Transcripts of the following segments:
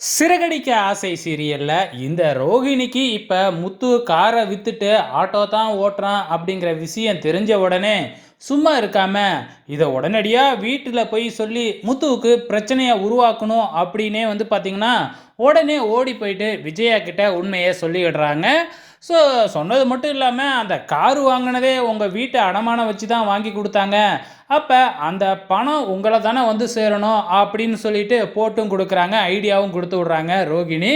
சிறகடிக்க ஆசை சீரியல்ல இந்த ரோகிணிக்கு இப்ப முத்து காரை வித்துட்டு ஆட்டோ தான் ஓட்டுறான் அப்படிங்கிற விஷயம் தெரிஞ்ச உடனே சும்மா இருக்காம இதை உடனடியாக வீட்டில் போய் சொல்லி முத்துவுக்கு பிரச்சனையை உருவாக்கணும் அப்படின்னே வந்து பார்த்திங்கன்னா உடனே ஓடி போயிட்டு விஜயா கிட்ட உண்மையை சொல்லிடுறாங்க. ஸோ சொன்னது மட்டும் இல்லாமல் அந்த காரு வாங்கினதே உங்கள் வீட்டை அடமானம் வச்சு தான் வாங்கி கொடுத்தாங்க. அப்போ அந்த பணம் உங்களை தானே வந்து சேரணும் அப்படின்னு சொல்லிட்டு போட்டும் கொடுக்குறாங்க ஐடியாவும் கொடுத்து விட்றாங்க ரோகிணி.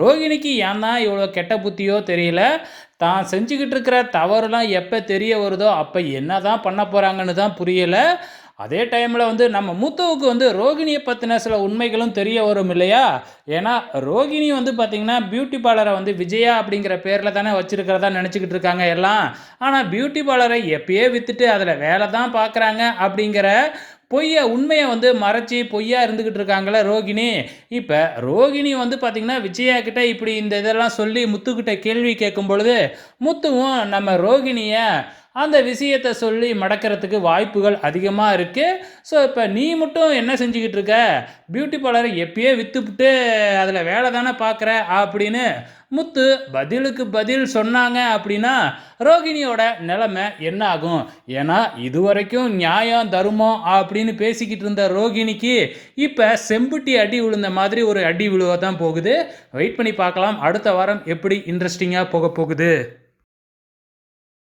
ரோகிணிக்கு ஏன் தான் இவ்வளோ கெட்ட புத்தியோ தெரியல. தான் செஞ்சுக்கிட்டு இருக்கிற தவறுலாம் எப்போ தெரிய வருதோ அப்போ என்ன தான் பண்ண போகிறாங்கன்னு தான் புரியலை. அதே டைமில் வந்து நம்ம முத்துவுக்கு வந்து ரோகிணியை பற்றின சில உண்மைகளும் தெரிய வரும் இல்லையா? ஏன்னா ரோகிணி வந்து பார்த்திங்கன்னா பியூட்டி பார்லரை வந்து விஜயா அப்படிங்கிற பேரில் தானே வச்சுருக்கிறதா நினச்சிக்கிட்டு இருக்காங்க எல்லாம். ஆனால் பியூட்டி பார்லரை எப்பயே விற்றுட்டு அதில் வேலை தான் பார்க்குறாங்க அப்படிங்கிற பொய்யை உண்மையை வந்து மறைச்சி பொய்யா இருந்துக்கிட்டு இருக்காங்களே ரோகிணி. இப்போ ரோகிணி வந்து பார்த்திங்கன்னா விஜயா கிட்ட இப்படி இந்த இதெல்லாம் சொல்லி முத்துக்கிட்ட கேள்வி கேட்கும் பொழுது முத்துவும் நம்ம ரோகிணியை அந்த விஷயத்தை சொல்லி மடக்கிறதுக்கு வாய்ப்புகள் அதிகமாக இருக்குது ஸோ இப்போ நீ மட்டும் என்ன செஞ்சுக்கிட்டு இருக்க? பியூட்டி பார்லரை எப்பயே விற்றுப்புட்டு அதில் வேலை தானே பார்க்குற அப்படின்னு முத்து பதிலுக்கு பதில் சொன்னாங்க அப்படின்னா ரோகிணியோட நிலைமை என்ன ஆகும்? ஏன்னா இதுவரைக்கும் நியாயம் தருமம் அப்படின்னு பேசிக்கிட்டு இருந்த ரோகிணிக்கு இப்போ செம்புட்டி அடி விழுந்த மாதிரி ஒரு அடி விழுவ தான் போகுது. வெயிட் பண்ணி பார்க்கலாம். அடுத்த வாரம் எப்படி இன்ட்ரெஸ்டிங்காக போக போகுது.